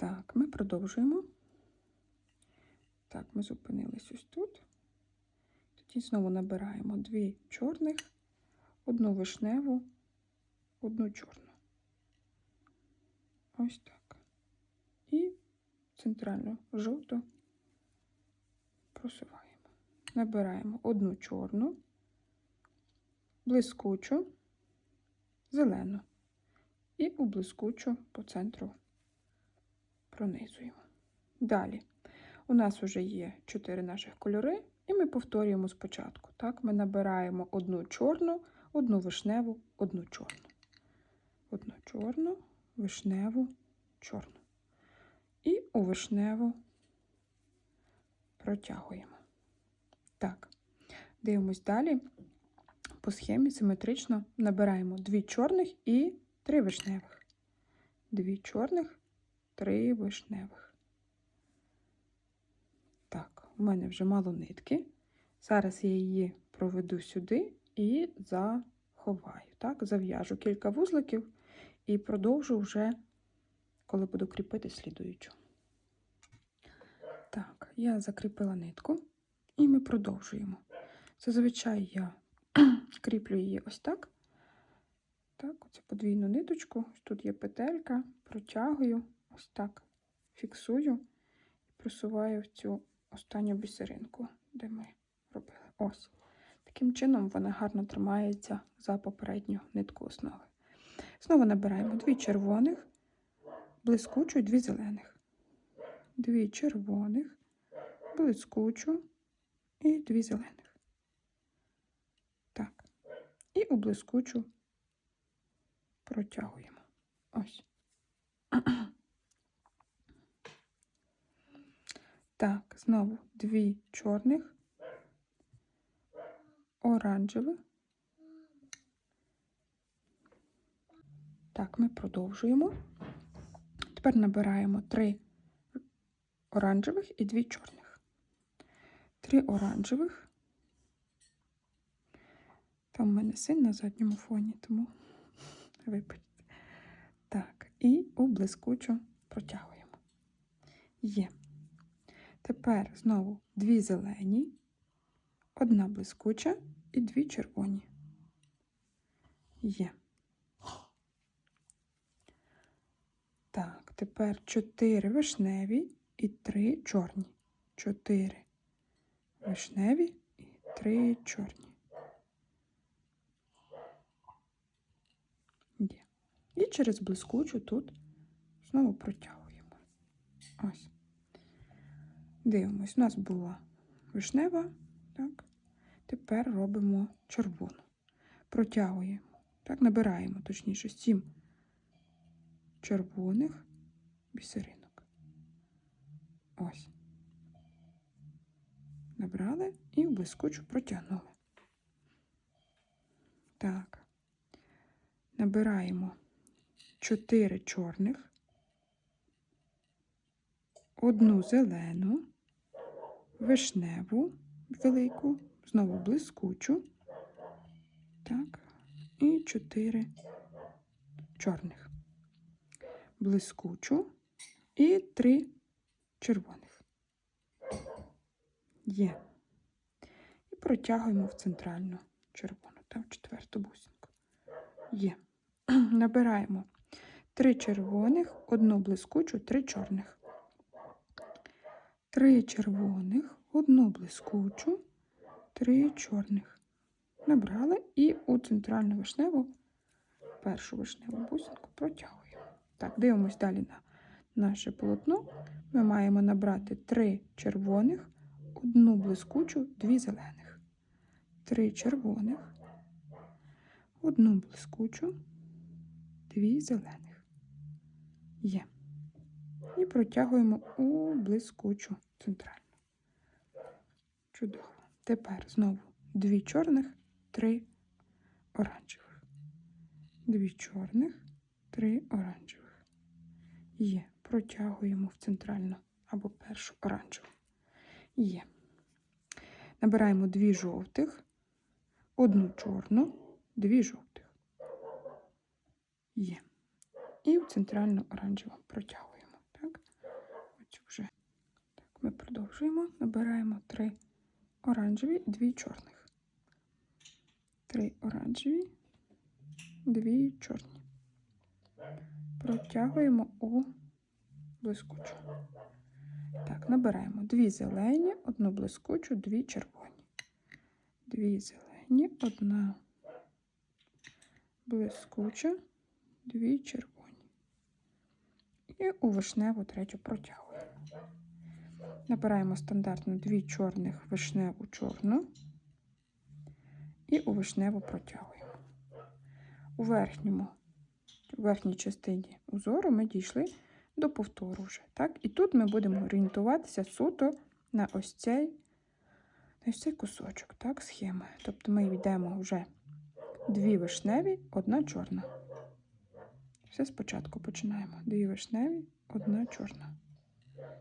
Так, ми продовжуємо. Так, ми зупинились ось тут. Тоді знову набираємо дві чорних, одну вишневу, одну чорну. Ось так. І центральну жовту просуваємо. Набираємо одну чорну, блискучу, зелену і у блискучу по центру пронизуємо. Далі у нас вже є чотири наших кольори, і ми повторюємо спочатку. Так, Ми набираємо одну чорну, одну вишневу, одну чорну. Одну чорну, вишневу, чорну. І у вишневу протягуємо. Так, дивимось далі. По схемі симетрично набираємо дві чорних і три вишневих. Дві чорних, три вишневих. Так, у мене вже мало нитки. Зараз я її проведу сюди і заховаю. Так, зав'яжу кілька вузликів і продовжу вже, коли буду кріпити слідуючу. Так, я закріпила нитку і ми продовжуємо. Зазвичай я кріплю її ось так. Так, оце подвійну ниточку. Тут є петелька, протягую, ось так фіксую і просуваю в цю останню бісеринку, де ми робили. Ось. Таким чином вона гарно тримається за попередню нитку основи. Знову набираємо дві червоних, блискучу і дві зелених. Дві червоних, блискучу і дві зелених. Так. І у блискучу протягуємо. Ось. Так, знову дві чорних, оранжевих. Так, ми продовжуємо. Тепер набираємо три оранжевих і дві чорних. Три оранжевих. Там в мене син на задньому фоні, тому вибачте. Так, і у блискучу протягуємо. Є. Тепер знову дві зелені, одна блискуча і дві червоні. Є. Так, тепер чотири вишневі і три чорні. Чотири вишневі і три чорні. Є. І через блискучу тут знову протягуємо. Ось. Дивимось, у нас була вишнева, так? Тепер робимо червону. Протягуємо. Так, набираємо, точніше, сім червоних бісеринок. Ось. Набрали і в блискучу протягнули. Так. Набираємо 4 чорних, одну зелену, вишневу велику, знову блискучу, так, і 4 чорних, блискучу і 3 червоних. Є. І протягуємо в центральну червону, так, четверту бусинку. Є. Набираємо три червоних, одну блискучу, три чорних. Три червоних, одну блискучу, три чорних. Набрали і у центральну вишневу, першу вишневу бусинку протягуємо. Так, дивимось далі на наше полотно. Ми маємо набрати три червоних, одну блискучу, дві зелених. Три червоних, одну блискучу, дві зелених. Є. І протягуємо у блискучу центральну. Чудово. Тепер знову дві чорних, три оранжевих. Дві чорних, три оранжевих. Є. Протягуємо в центральну або першу оранжеву. Є. Набираємо дві жовтих, одну чорну, дві жовтих. Є. І в центральну оранжеву протягуємо. Ми продовжуємо. Набираємо три оранжеві, дві чорних. Три оранжеві, дві чорні. Протягуємо у блискучу. Так, набираємо дві зелені, одну блискучу, дві червоні. Дві зелені, одна блискуча, дві червоні. І у вишневу третю протягуємо. Набираємо стандартно дві чорних вишневу чорну і у вишневу протягуємо. У верхньому, у верхній частині узору ми дійшли до повтору вже. Так? І тут ми будемо орієнтуватися суто на ось цей, на ось цей кусочок, так, схеми. Тобто ми йдемо вже дві вишневі, одна чорна. Все спочатку починаємо. Дві вишневі, одна чорна.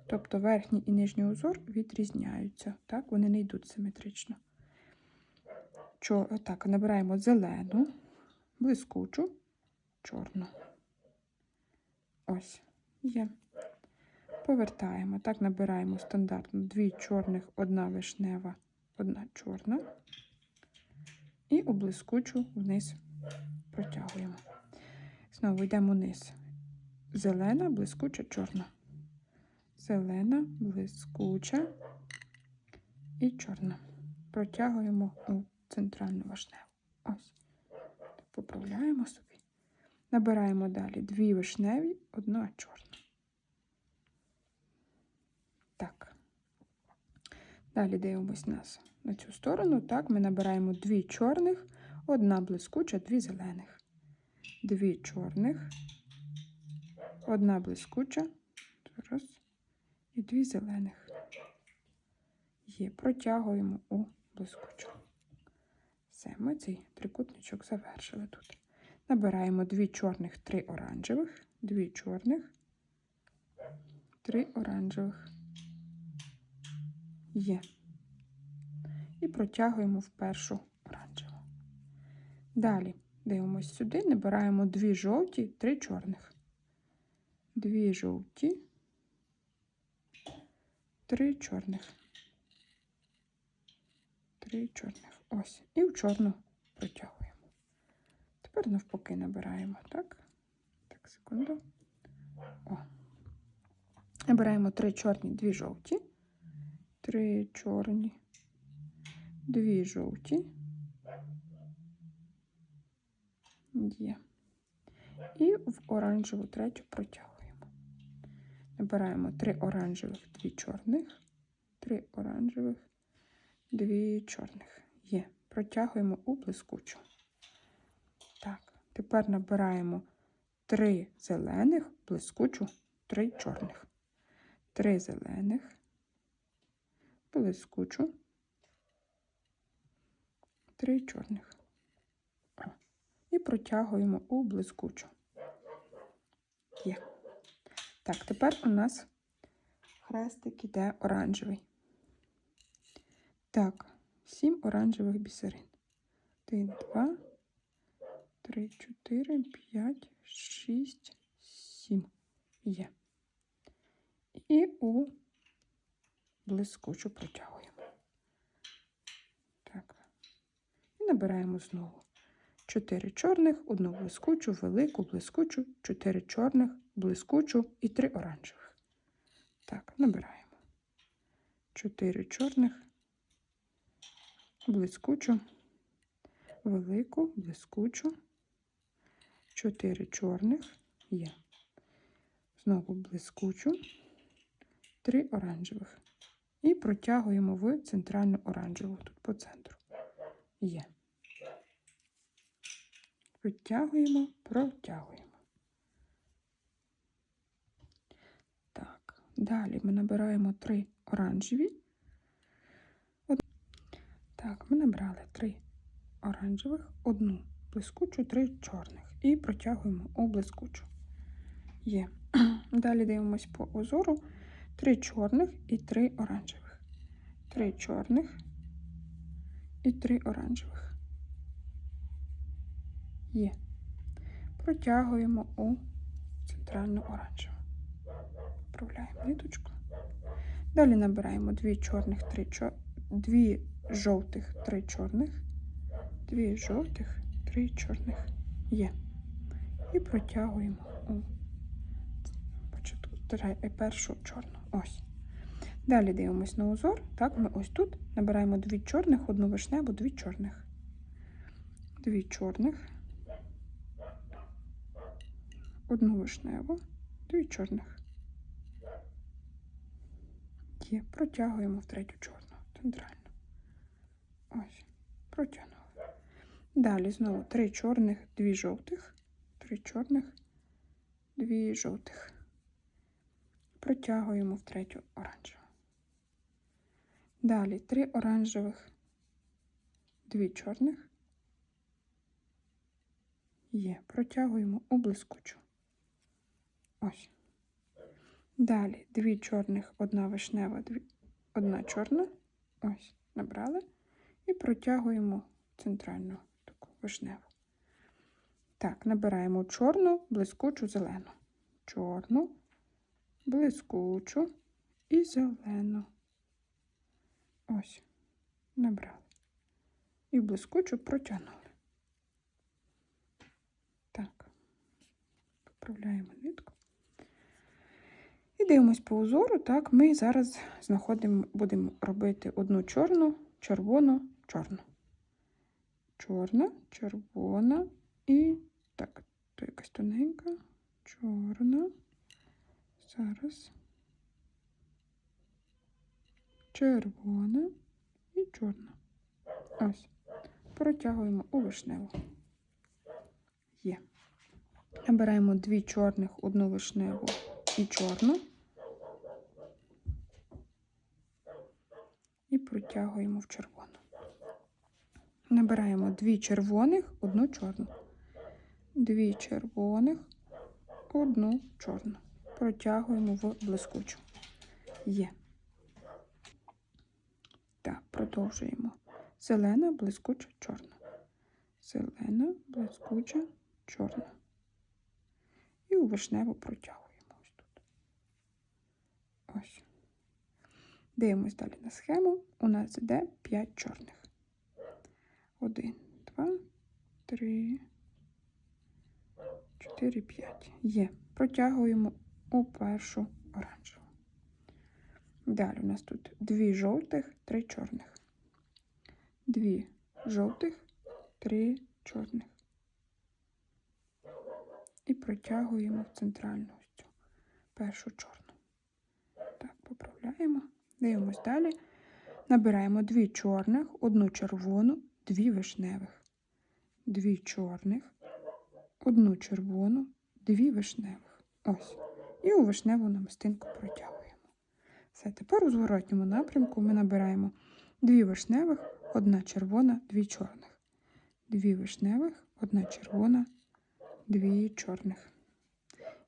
Тобто верхній і нижній узор відрізняються. Так, вони не йдуть симетрично. Чо, так, набираємо зелену, блискучу, чорну. Ось, є. Повертаємо. Так, набираємо стандартно дві чорних, одна вишнева, одна чорна. І у блискучу вниз протягуємо. Знову йдемо вниз. Зелена, блискуча, чорна. Зелена, блискуча і чорна. Протягуємо у центральну вишневу. Ось. Поправляємо собі. Набираємо далі дві вишневі, одна чорна. Так. Далі дивимось нас на цю сторону. Так, ми набираємо дві чорних, одна блискуча, дві зелених. Дві чорних, одна блискуча, і дві зелених. Є, протягуємо у блискучу. Все, ми цей трикутничок завершили тут. Набираємо дві чорних, три оранжевих, дві чорних, три оранжевих. Є. І протягуємо в першу оранжеву. Далі дивимось сюди, набираємо дві жовті, три чорних. Дві жовті, три чорних. Три чорних. Ось. І в чорну протягуємо. Тепер навпаки набираємо, так? Так, секунду. О. Набираємо три чорні, дві жовті. Три чорні, дві жовті. Є. І в оранжеву третю протягуємо. Набираємо три оранжевих, дві чорних, три оранжевих, дві чорних. Є. Протягуємо у блискучу. Так, тепер набираємо три зелених, блискучу, три чорних. Три зелених, блискучу, три чорних. І протягуємо у блискучу. Є. Так, тепер у нас хрестик іде оранжевий. Так, сім оранжевих бісерин. Один, два, три, чотири, п'ять, шість, сім. Є. І у блискучу протягуємо. Так. І набираємо знову. Чотири чорних, одну блискучу, велику, блискучу, чотири чорних, блискучу і три оранжевих. Так, набираємо. Чотири чорних, блискучу, велику, блискучу, чотири чорних є. Знову блискучу, три оранжевих. І протягуємо в центральну оранжеву тут по центру. Є. Протягуємо, протягуємо. Так, далі ми набираємо три оранжеві. Так, ми набрали три оранжевих, одну блискучу, три чорних. І протягуємо у блискучу. Є. Далі дивимось по узору. Три чорних і три оранжевих. Три чорних і три оранжевих. Є. Протягуємо у центральну оранжеву. Вправляємо ниточку. Далі набираємо дві чорних, три чор... дві жовтих, три чорних, дві жовтих, три чорних. Є. І протягуємо у тре- першу чорну. Ось. Далі дивимось на узор. Так, ми ось тут набираємо дві чорних, одну вишневу, дві чорних. Дві чорних. Одну вишневу, дві чорних. Є. Протягуємо в третю чорну, центральну. Ось. Протягнули. Далі знову три чорних, дві жовтих, три чорних, дві жовтих. Протягуємо в третю оранжеву. Далі три оранжевих, дві чорних. Є. Протягуємо у блискучу. Ось. Далі дві чорних, одна вишнева, дві, одна чорна. Ось, набрали. І протягуємо центральну таку вишневу. Так, набираємо чорну, блискучу, зелену. Чорну, блискучу і зелену. Ось, набрали. І блискучу протягнули. Так, поправляємо нитку. І дивимось по узору. Так, ми зараз знаходимо, будемо робити одну чорну, червону, чорну. Чорна, червона і так, то якась тоненька, чорна. Зараз. Червона і чорна. Ось. Протягуємо у вишневу. Є. Набираємо дві чорних, одну вишневу і чорну. І протягуємо в червону. Набираємо дві червоних, одну чорну. Дві червоних, одну чорну. Протягуємо в блискучу. Є. Так, продовжуємо. Зелена, блискуча, чорна. Зелена, блискуча, чорна. І у вишневу протягуємо ось тут. Ось. Дивимось далі на схему. У нас йде 5 чорних. Один, два, три, чотири, п'ять. Є. Протягуємо у першу оранжеву. Далі у нас тут дві жовтих, три чорних. Дві жовтих, три чорних. І протягуємо в центральну ось першу чорну. Так, поправляємо. Дивимось далі. Набираємо дві чорних, одну червону, дві вишневих. Дві чорних, одну червону, дві вишневих. Ось. І у вишневу намистинку протягуємо. Все, тепер у зворотньому напрямку ми набираємо дві вишневих, одна червона, дві чорних. Дві вишневих, одна червона, дві чорних.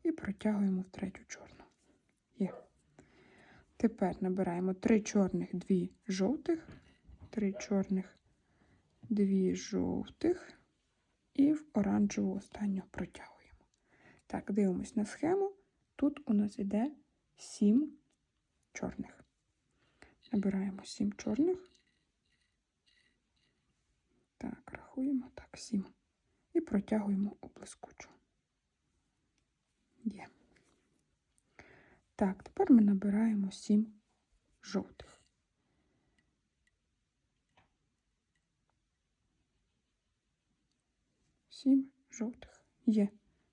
І протягуємо в третю чорну. Є. Тепер набираємо три чорних, дві жовтих, три чорних, дві жовтих і в оранжеву останню протягуємо. Так, дивимось на схему. Тут у нас іде сім чорних. Набираємо сім чорних. Так, рахуємо так, сім. І протягуємо у блискучу. Є. Так, тепер ми набираємо сім жовтих. Сім жовтих. Є.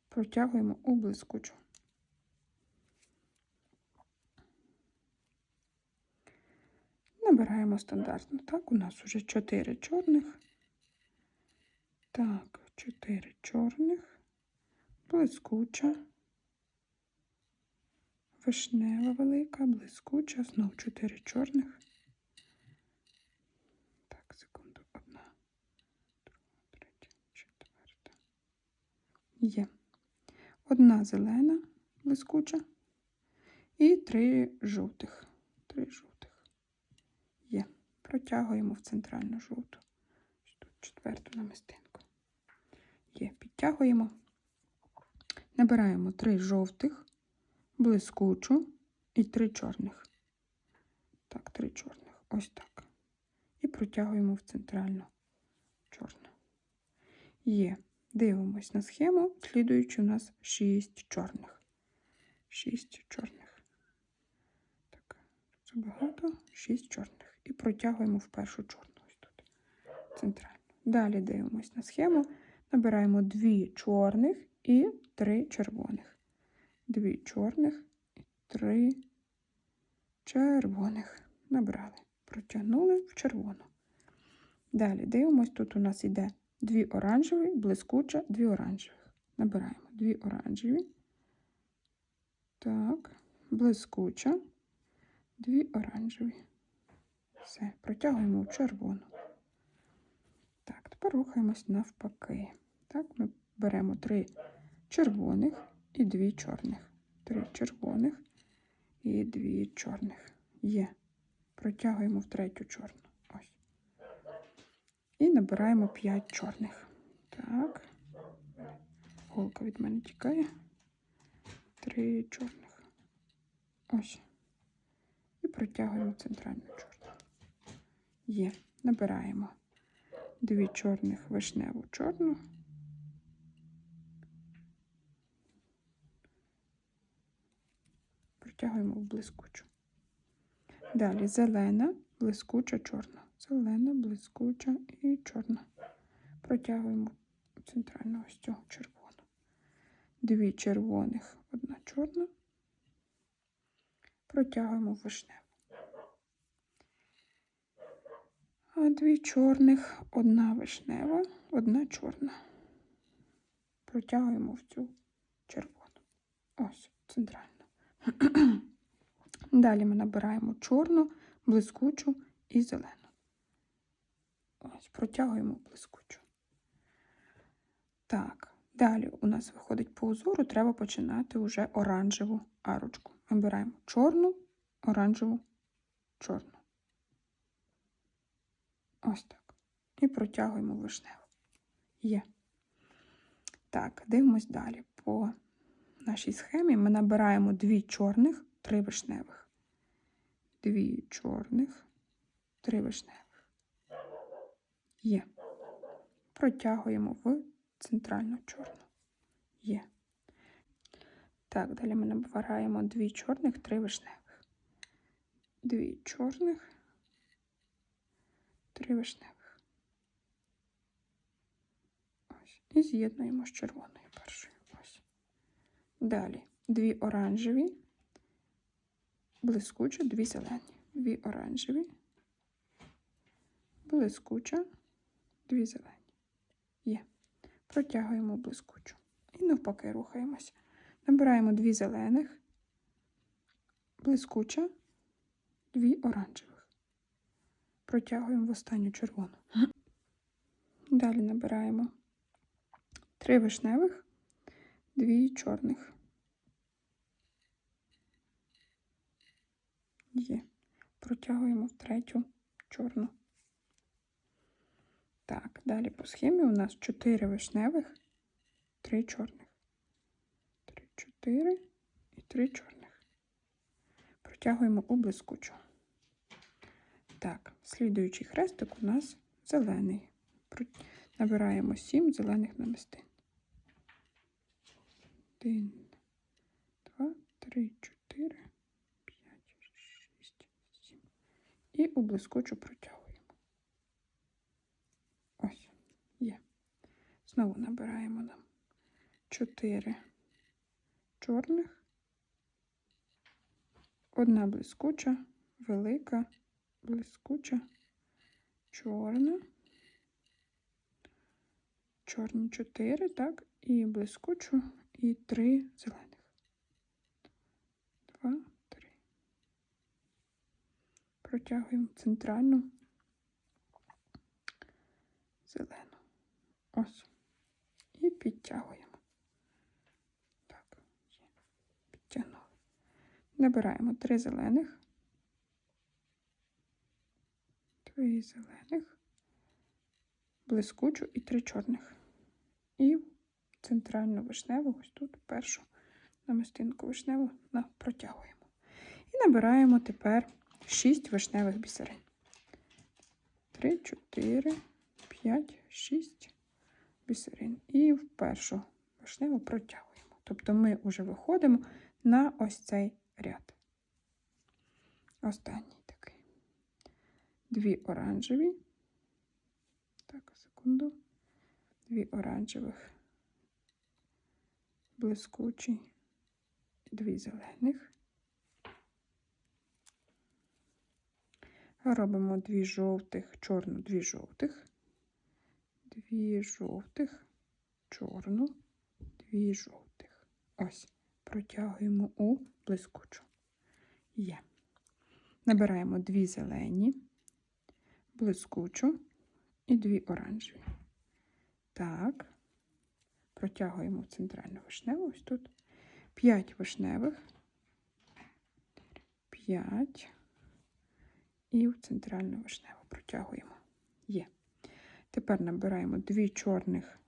Протягуємо у блискучу. Набираємо стандартно. Так, у нас уже 4 чорних. Так, 4 чорних, блискуча, вишнева велика, блискуча, знов 4 чорних. Так, секунду, одна, друга, третя, четверта. Є. Одна зелена, блискуча і три жовтих. Три жовтих. Є. Протягуємо в центральну жовту. Тут четверту намистинку. Є. Підтягуємо. Набираємо три жовтих, блискучу і три чорних. так, три чорних. Ось так. І протягуємо в центральну чорну. Є. Дивимось на схему, слідуючи у нас 6 чорних. 6 чорних. Так, забагато, 6 чорних. І протягуємо в першу чорну. Ось тут. Центральну. Далі дивимось на схему. Набираємо 2 чорних і 3 червоних. 2 чорних і 3 червоних. Набрали. Протягнули в червону. Далі дивимось, тут у нас йде дві оранжеві, блискуча, дві оранжевих. Набираємо дві оранжеві. Так, блискуча, дві оранжеві. Все, протягуємо в червону. Так, тепер рухаємось навпаки. Так, ми беремо три червоних і дві чорних. Три червоних і дві чорних. Є. Протягуємо в третю чорну. Ось. І набираємо 5 чорних. Так. Голка від мене тікає. Три чорних. Ось. І протягуємо центральну чорну. Є. Набираємо дві чорних вишневу чорну. Протягуємо в блискучу. Далі зелена, блискуча, чорна. Зелена, блискуча і чорна. Протягуємо центральну ось цю червону. Дві червоних, одна чорна. Протягуємо вишневу. А дві чорних, одна вишнева, одна чорна. Протягуємо в цю червону. Ось, центральну. Далі ми набираємо чорну, блискучу і зелену. Ось, протягуємо блискучу. Так, далі у нас виходить по узору, треба починати вже оранжеву арочку. Вибираємо чорну, оранжеву, чорну. Ось так. І протягуємо вишневу. Є. Так, дивимось далі. По нашій схемі ми набираємо дві чорних, три вишневих. Дві чорних, три вишневих. Є. Протягуємо в центральну чорну. Є. Так, далі ми набираємо дві чорних, три вишневих. Дві чорних, три вишневих. Ось. І з'єднуємо з червоною першою. Далі дві оранжеві, блискуча, дві зелені. Дві оранжеві, блискуча, дві зелені. Є. Протягуємо блискучу. І навпаки рухаємося. Набираємо дві зелених, блискуча, дві оранжевих. Протягуємо в останню червону. Далі набираємо три вишневих, дві чорних. Є. Протягуємо в третю чорну. Так, далі по схемі у нас 4 вишневих, 3 чорних. 3, 4 і 3 чорних. Протягуємо у блискучу. Так, слідуючий хрестик у нас зелений. Набираємо 7 зелених намистин. 1, 2, 3, 4, 5, 6, 7. І у блискучу протягуємо. Ось, є. Знову набираємо нам 4 чорних, одна блискуча, велика, блискуча, чорна, чорні 4, так, і блискучу, і 3 зелених. 2, 3. Протягуємо центральну зелену. Ось. І підтягуємо. Так. Підтягнули. Набираємо три зелених. Три зелених, блискучу і три чорних. І центральну вишневу, ось тут першу намистинку вишневу протягуємо. І набираємо тепер 6 вишневих бісерин. 3, 4, 5, 6 бісерин. І в першу вишневу протягуємо. Тобто ми вже виходимо на ось цей ряд. Останній такий. Дві оранжеві. Так, секунду. Дві оранжевих, блискучі, дві зелених. Робимо дві жовтих, чорну, дві жовтих, дві жовтих, чорну, дві жовтих. Ось, протягуємо у блискучу. Є. Набираємо дві зелені, блискучу і дві оранжеві. Так, протягуємо центральну вишневу. Ось тут 5 вишневих, 5 і в центральну вишневу протягуємо. Є. Тепер набираємо дві чорних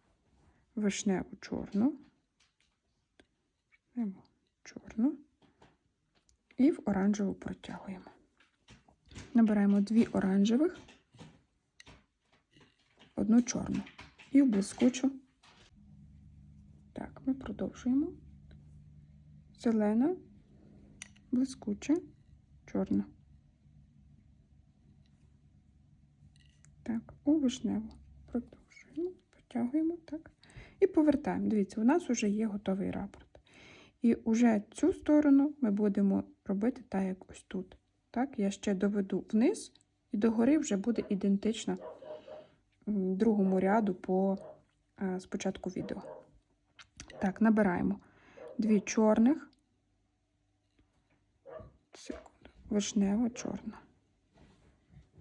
вишневу чорну, вишневу чорну і в оранжеву протягуємо. Набираємо дві оранжевих, одну чорну і в блискучу. Так, ми продовжуємо. Зелена, блискуча, чорна. Так, у вишневу. Продовжуємо, протягуємо, так. І повертаємо. Дивіться, у нас вже є готовий рапорт. І вже цю сторону ми будемо робити так, як ось тут. Так, я ще доведу вниз, і догори вже буде ідентично другому ряду по е, спочатку відео. Так, набираємо дві чорних, секунду, вишнева, чорна.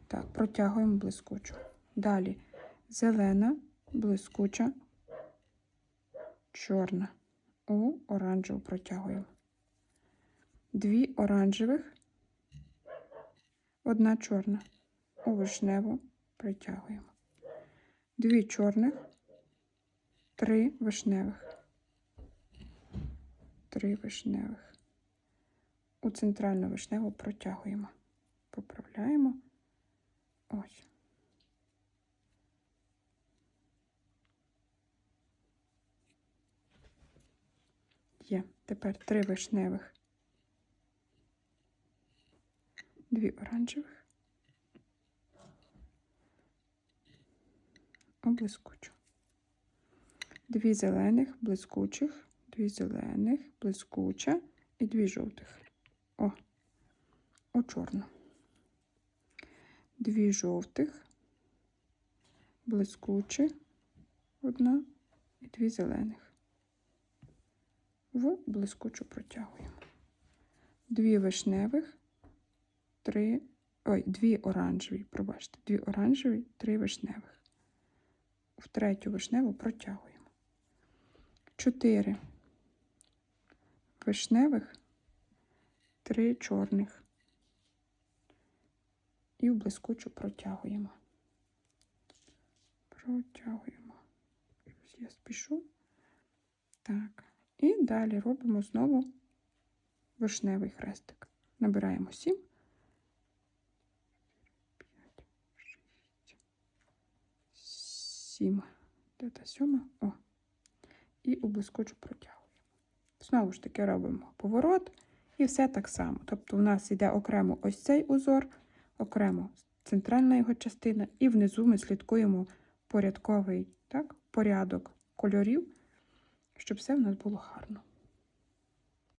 Так, протягуємо блискучу. Далі зелена, блискуча, чорна. У оранжеву протягуємо. Дві оранжевих, одна чорна. У вишневу притягуємо. Дві чорних, три вишневих. Три вишневих. У центральну вишневу протягуємо. Поправляємо. Ось. Є. Тепер три вишневих, дві оранжевих, блискучу. Дві зелених, блискучих, дві зелених, блискуча і дві жовтих. О, у чорну. Дві жовтих, блискучі, одна і дві зелених. В блискучу протягуємо. Дві вишневих, три, ой, дві оранжеві, пробачте, дві оранжеві, три вишневих. В третю вишневу протягуємо. Чотири вишневих, три чорних. І в блискучу протягуємо. Протягуємо. Я спішу. Так. І далі робимо знову вишневий хрестик. Набираємо 7, 5, 6, 7. Де та сьома? О. І у блискучу протягуємо. Знову ж таки робимо поворот і все так само. Тобто, у нас йде окремо ось цей узор, окремо центральна його частина, і внизу ми слідкуємо порядковий так, порядок кольорів, щоб все в нас було гарно.